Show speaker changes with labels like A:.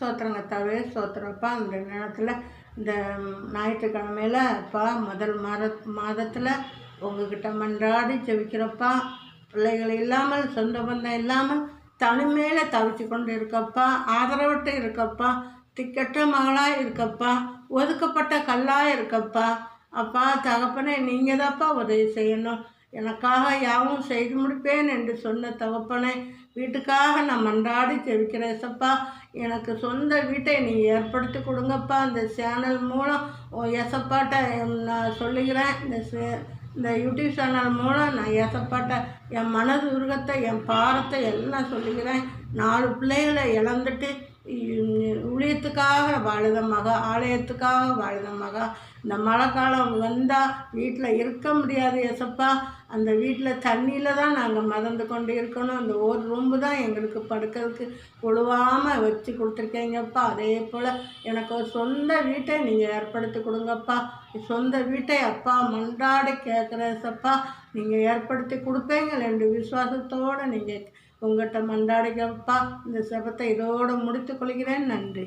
A: சோத்திரங்க தவே சோத்திரப்பா அந்த நேரத்தில் இந்த ஞாயிற்றுக்கிழமையில் அப்பா முதல் மாத மாதத்தில் உங்ககிட்ட மன்றாடி ஜெபிக்கிறப்பா. பிள்ளைகள் இல்லாமல் சொந்த பந்தம் இல்லாமல் தனிமையில் தவிச்சு கொண்டு இருக்கப்பா ஆதரவட்டு இருக்கப்பா. திக்கற்ற மகளாக இருக்கப்பா. ஒதுக்கப்பட்ட கல்லாக இருக்கப்பா. அப்பா தகப்பனே நீங்கள் தான்ப்பா உதவி செய்யணும். எனக்காக யாவும் செய்து முடிப்பேன் என்று சொன்ன தகப்பனை வீட்டுக்காக நான் மன்றாடி ஜெபிக்கிறேன் எசப்பா எனக்கு சொந்த வீட்டை நீ ஏற்படுத்தி கொடுங்கப்பா. இந்த சேனல் மூலம் எசப்பாட்ட நான் சொல்லுகிறேன். இந்த சே இந்த யூடியூப் சேனல் மூலம் நான் ஏசப்பாட்ட என் மனது உருகத்தை என் பாரத்தை எல்லாம் சொல்லுகிறேன். நாலு பிள்ளைகளை இழந்துட்டு ஊழியத்துக்காக வாழுத மகா ஆலயத்துக்காக வாழுத மகா. இந்த மழை காலம் வந்தால் வீட்டில் இருக்க முடியாது எசப்பா அந்த வீட்டில் தண்ணியில் தான் நாங்கள் மறந்து கொண்டு இருக்கணும். அந்த ஒரு ரூம்பு தான் எங்களுக்கு படுக்கிறதுக்கு கொழுவாமல் வச்சு கொடுத்துருக்கீங்கப்பா. அதே போல் எனக்கு ஒரு சொந்த வீட்டை நீங்கள் ஏற்படுத்தி கொடுங்கப்பா. சொந்த வீட்டை அப்பா மன்றாடி கேட்குறேன் சப்பா நீங்கள் ஏற்படுத்தி கொடுப்பீங்கள் என்று விசுவாசத்தோடு நீங்கள் உங்கள்கிட்ட மன்றாடிக்கப்பா இந்த செபத்தை இதோடு முடித்துக் கொள்கிறேன். நன்றி.